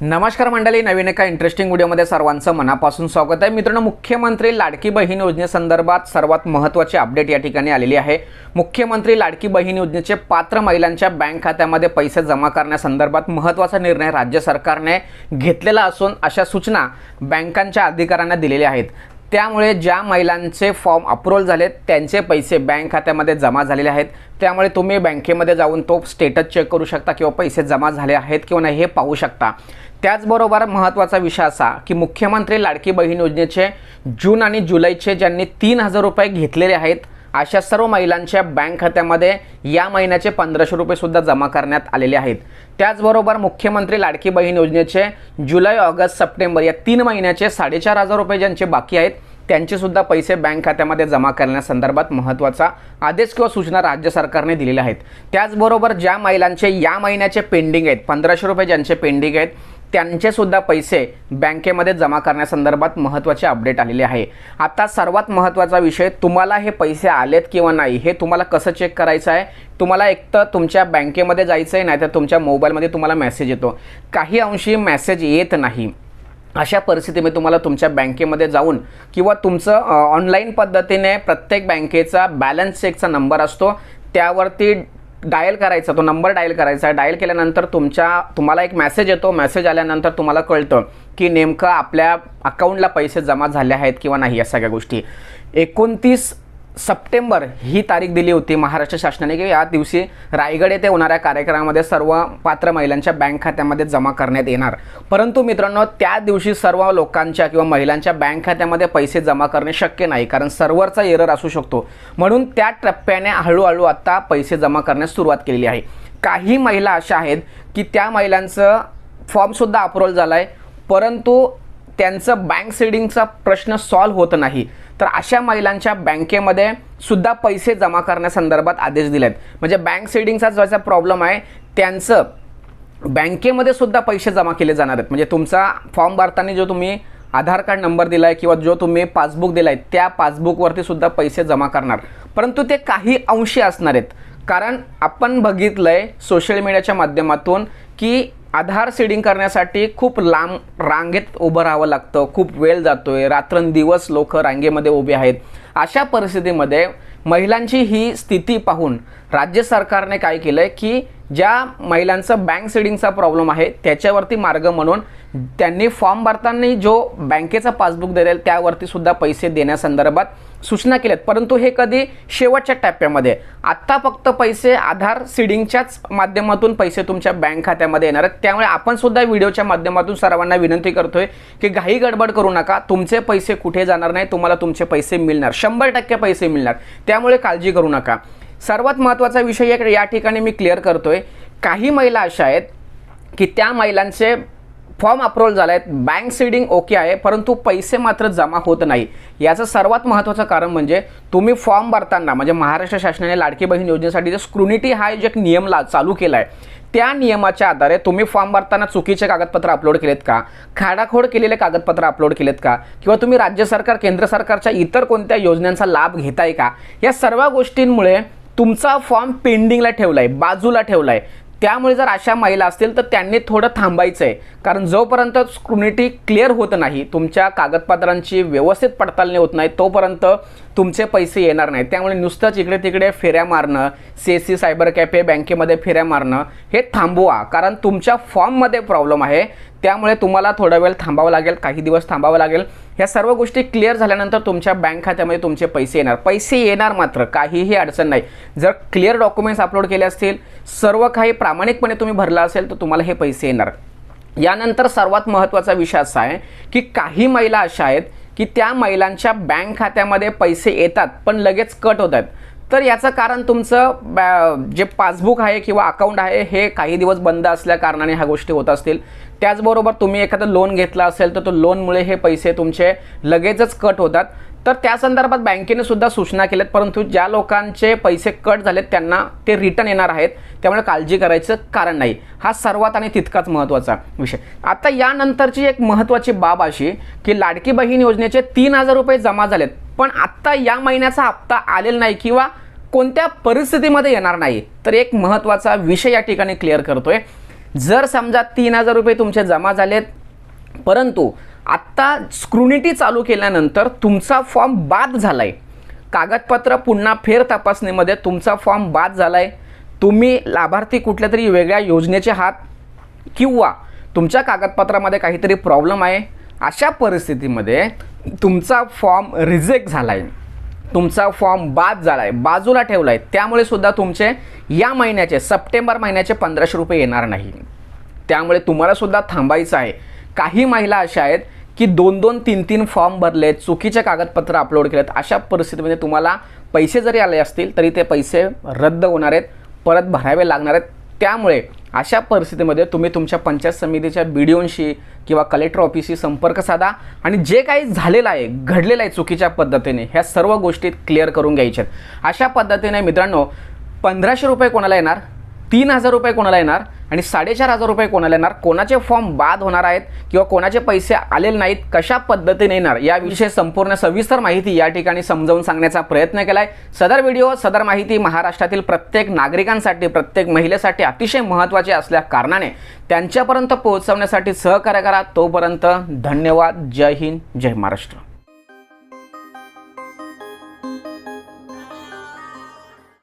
नमस्कार मंडळी नवीन एका इंटरेस्टिंग व्हिडिओमध्ये सर्वांचं मनापासून स्वागत आहे. मित्रांनो मुख्यमंत्री लाडकी बहीण योजनेसंदर्भात सर्वात महत्त्वाची अपडेट या ठिकाणी आलेली आहे. मुख्यमंत्री लाडकी बहीण योजनेचे पात्र महिलांच्या बँक खात्यामध्ये पैसे जमा करण्यासंदर्भात महत्त्वाचा निर्णय राज्य सरकारने घेतलेला असून अशा सूचना बँकांच्या अधिकाऱ्यांना दिलेल्या आहेत. त्यामुळे ज्या महिलांचे फॉर्म अप्रूव्हल झालेत त्यांचे पैसे बँक खात्यामध्ये जमा झालेले आहेत. त्यामुळे तुम्ही बँकेमध्ये जाऊन तो स्टेटस चेक करू शकता किंवा पैसे जमा झाले आहेत किंवा नाही हे पाहू शकता. त्याचबरोबर महत्त्वाचा विषय असा की मुख्यमंत्री लाडकी बहीण योजनेचे जून आणि जुलैचे ज्यांनी तीन हजार रुपये घेतलेले आहेत अशा सर्व महिलांच्या बँक खात्यामध्ये या महिन्याचे पंधराशे रुपयेसुद्धा जमा करण्यात आलेले आहेत. त्याचबरोबर मुख्यमंत्री लाडकी बहीण योजनेचे जुलै ऑगस्ट सप्टेंबर या तीन महिन्याचे साडेचार हजार रुपये ज्यांचे बाकी आहेत त्यांचेसुद्धा पैसे बँक खात्यामध्ये जमा करण्यासंदर्भात महत्त्वाचा आदेश किंवा सूचना राज्य सरकारने दिलेल्या आहेत. त्याचबरोबर ज्या महिलांचे या महिन्याचे पेंडिंग आहेत पंधराशे रुपये ज्यांचे पेंडिंग आहेत त्यांचे सुद्धा पैसे बँकेमध्ये जमा करण्यासंदर्भात महत्त्वाचे अपडेट आलेले आहे. आता सर्वात महत्त्वाचा विषय तुम्हाला हे पैसे आलेत किंवा नाही हे तुम्हाला कसं चेक करायचं आहे? तुम्हाला एक तर तुमच्या बँकेमध्ये जायचं आहे नाहीतर तुमच्या मोबाईलमध्ये तुम्हाला मेसेज येतो. काही अंशी मेसेज येत नाही. अशा परिस्थितीमध्ये तुम्हाला तुमच्या बँकेमध्ये जाऊन किंवा तुमचं ऑनलाईन पद्धतीने प्रत्येक बँकेचा बॅलन्स चेकचा नंबर असतो. त्यावरती डायल करायचा तो नंबर डायल करायचा. डायल केल्यानंतर तुमच्या तुम्हाला एक मेसेज येतो. मेसेज आल्यानंतर तुम्हाला कळतं की नेमकं आपल्या अकाउंटला पैसे जमा झाले आहेत किंवा नाही या सगळ्या गोष्टी. एकोणतीस सप्टेंबर ही तारीख दिली होती महाराष्ट्र शासनाने की या दिवशी रायगड येथे होणाऱ्या कार्यक्रमामध्ये सर्व पात्र महिलांच्या बँक खात्यामध्ये जमा करण्यात येणार. परंतु मित्रांनो त्या दिवशी सर्व लोकांच्या किंवा महिलांच्या बँक खात्यामध्ये पैसे जमा करणे शक्य नाही कारण सर्व्हरचा एरर असू शकतो. म्हणून त्या टप्प्याने हळूहळू आता पैसे जमा करण्यास सुरुवात केलेली आहे. काही महिला अशा आहेत की त्या महिलांचं फॉर्मसुद्धा अप्रूव्हल झाला आहे परंतु त्यांचं बँक सेडिंगचा प्रश्न सॉल्व्ह होत नाही. तर अशा महिलांच्या बँकेमध्ये सुद्धा पैसे जमा करण्यासंदर्भात आदेश दिलेत. म्हणजे बँक सेडिंगचा ज्याचा प्रॉब्लेम आहे त्यांचं बँकेमध्ये सुद्धा पैसे जमा केले जाणार आहेत. म्हणजे तुमचा फॉर्म भरताना जो तुम्ही आधार कार्ड नंबर दिला आहे किंवा जो तुम्ही पासबुक दिला आहे त्या पासबुकवरती सुद्धा पैसे जमा करणार. परंतु ते काही अंशी असणार आहेत. कारण आपण बघितलं आहे सोशल मीडियाच्या माध्यमातून की आधार सीडिंग करण्यासाठी खूप लांब रांगेत उभं राहावं लागतं. खूप वेळ जातोय. रात्रंदिवस लोक रांगेमध्ये उभे आहेत. अशा परिस्थितीमध्ये महिलांची ही स्थिती पाहून राज्य सरकारने काय केलं आहे की ज्या महिलांचं बँक सीडिंगचा प्रॉब्लेम आहे त्याच्यावरती मार्ग म्हणून त्यांनी फॉर्म भरताना जो बँकेचा पासबुक दिलेल त्यावरती सुद्धा पैसे देण्यासंदर्भात सूचना केल्यात. परंतु हे कधी शेवटच्या टप्प्यामध्ये आत्ता फक्त पैसे आधार सीडिंगच्याच माध्यमातून पैसे तुमच्या बँक खात्यामध्ये येणार आहेत. त्यामुळे आपण सुद्धा व्हिडिओच्या माध्यमातून सर्वांना विनंती करतोय की घाई गडबड करू नका. तुमचे पैसे कुठे जाणार नाही तुम्हाला तुमचे पैसे मिळणार. शंभर टक्के पैसे मिळणार. त्यामुळे काळजी करू नका. सर्वात महत्त्वाचा विषय एक या ठिकाणी मी क्लिअर करतो आहे काही महिला अशा आहेत की त्या महिलांचे फॉर्म अप्रूव्हल झाला आहेत बँक सीडिंग ओके आहे परंतु पैसे मात्र जमा होत नाही. याचं सर्वात महत्त्वाचं कारण म्हणजे तुम्ही फॉर्म भरताना म्हणजे महाराष्ट्र शासनाने लाडकी बहीण योजनेसाठी जे स्क्रुनिटी हा जे एक नियम ला चालू केला आहे त्या नियमाच्या आधारे तुम्ही फॉर्म भरताना चुकीचे कागदपत्र अपलोड केलेत का? खाडाखोड केलेले कागदपत्र अपलोड केलेत का? किंवा तुम्ही राज्य सरकार केंद्र सरकारच्या इतर कोणत्या योजनांचा लाभ घेताय का? या सर्व गोष्टींमुळे तुमचा फॉर्म पेंडिंगला ठेवला आहे बाजूला ठेवला आहे त्यामुळे जर अशा महिला असतील तर त्यांनी थोडं थांबायचं आहे कारण जोपर्यंत स्क्रुनिटी क्लिअर होत नाही तुमच्या कागदपत्रांची व्यवस्थित पडताळणी होत नाही तोपर्यंत तुमचे पैसे येणार नाही त्यामुळे नुसतंच इकडे तिकडे फेऱ्या मारणं सी सी सायबर कॅफे बँकेमध्ये फेऱ्या मारणं हे थांबवा. कारण तुमच्या फॉर्ममध्ये प्रॉब्लेम आहे. त्यामुळे तुम्हाला थोडा वेळ थांबावं लागेल काही दिवस थांबावं लागेल. ह्या सर्व गोष्टी क्लिअर झाल्यानंतर तुमच्या बँक खात्यामध्ये तुमचे पैसे येणार. पैसे येणार मात्र काहीही अडचण नाही. जर क्लिअर डॉक्युमेंट्स अपलोड केले असतील सर्व काही प्रामाणिकपणे तुम्ही भरला असेल तर तुम्हाला हे पैसे येणार. यानंतर सर्वात महत्त्वाचा विषय असा आहे की काही महिला अशा आहेत की त्या महिलांच्या बँक खात्यामध्ये पैसे येतात पण लगेच कट होत आहेत तर याचं कारण तुमचं बॅ जे पासबुक आहे किंवा अकाउंट आहे हे काही दिवस बंद असल्या कारणाने ह्या गोष्टी होत असतील. त्याचबरोबर तुम्ही एखादं लोन घेतलं असेल तर तो लोनमुळे हे पैसे तुमचे लगेचच कट होतात. तर त्या संदर्भात बँकेने सुद्धा सूचना केल्यात परंतु ज्या लोकांचे पैसे कट झालेत त्यांना ते रिटर्न येणार आहेत. त्यामुळे काळजी करायचं कारण नाही. हा सर्वात आणि तितकाच महत्त्वाचा विषय. आता यानंतरची एक महत्त्वाची बाब अशी की लाडकी बहीण योजनेचे तीन हजार रुपये जमा झालेत. पण आत्ता या महिन्याचा हप्ता आलेला नाही किंवा कोणत्या परिस्थितीमध्ये येणार नाही. तर एक महत्त्वाचा विषय या ठिकाणी क्लिअर करतोय. जर समजा तीन हजार रुपये तुमचे जमा झालेत परंतु आत्ता स्क्रुनिटी चालू केल्यानंतर तुमचा फॉर्म बाद झाला आहे कागदपत्र पुन्हा फेर तपासणीमध्ये तुमचा फॉर्म बाद झाला आहे तुम्ही लाभार्थी कुठल्या तरी वेगळ्या योजनेचे आहात किंवा तुमच्या कागदपत्रामध्ये काहीतरी प्रॉब्लेम आहे अशा परिस्थितीमध्ये तुमचा फॉर्म रिजेक्ट झाला आहे तुमचा फॉर्म बाद झाला आहे बाजूला ठेवला आहे त्यामुळे सुद्धा तुमचे या महिन्याचे सप्टेंबर महिन्याचे पंधराशे रुपये येणार नाही. त्यामुळे तुम्हाला सुद्धा थांबायचं आहे. काही महिला अशा आहेत की दोन दोन तीन तीन फॉर्म भरलेत चुकीचे कागदपत्र अपलोड केलेत. अशा परिस्थितीमध्ये तुम्हाला पैसे जरी आले असतील तरी ते पैसे रद्द होणार आहेत परत भरावे लागणार आहेत. त्यामुळे अशा परिस्थितीमध्ये तुम्ही तुमच्या पंचायत समितीच्या बी किंवा कलेक्टर ऑफिसशी संपर्क साधा आणि जे काही झालेलं आहे घडलेलं आहे चुकीच्या पद्धतीने ह्या सर्व गोष्टी क्लिअर करून घ्यायच्यात अशा पद्धतीने मित्रांनो पंधराशे रुपये कोणाला येणार? तीन हजार रुपये कोणाला येणार आणि साडेचार हजार रुपये कोणाला येणार? कोणाचे फॉर्म बाद होणार आहेत किंवा कोणाचे पैसे आलेले नाहीत? कशा पद्धतीने येणार? याविषयी संपूर्ण सविस्तर माहिती या ठिकाणी समजावून सांगण्याचा प्रयत्न केला आहे सदर व्हिडिओ सदर माहिती महाराष्ट्रातील प्रत्येक नागरिकांसाठी प्रत्येक महिलेसाठी अतिशय महत्त्वाची असल्या कारणाने त्यांच्यापर्यंत पोहोचवण्यासाठी सहकार्य करा. तोपर्यंत धन्यवाद. जय हिंद. जय महाराष्ट्र.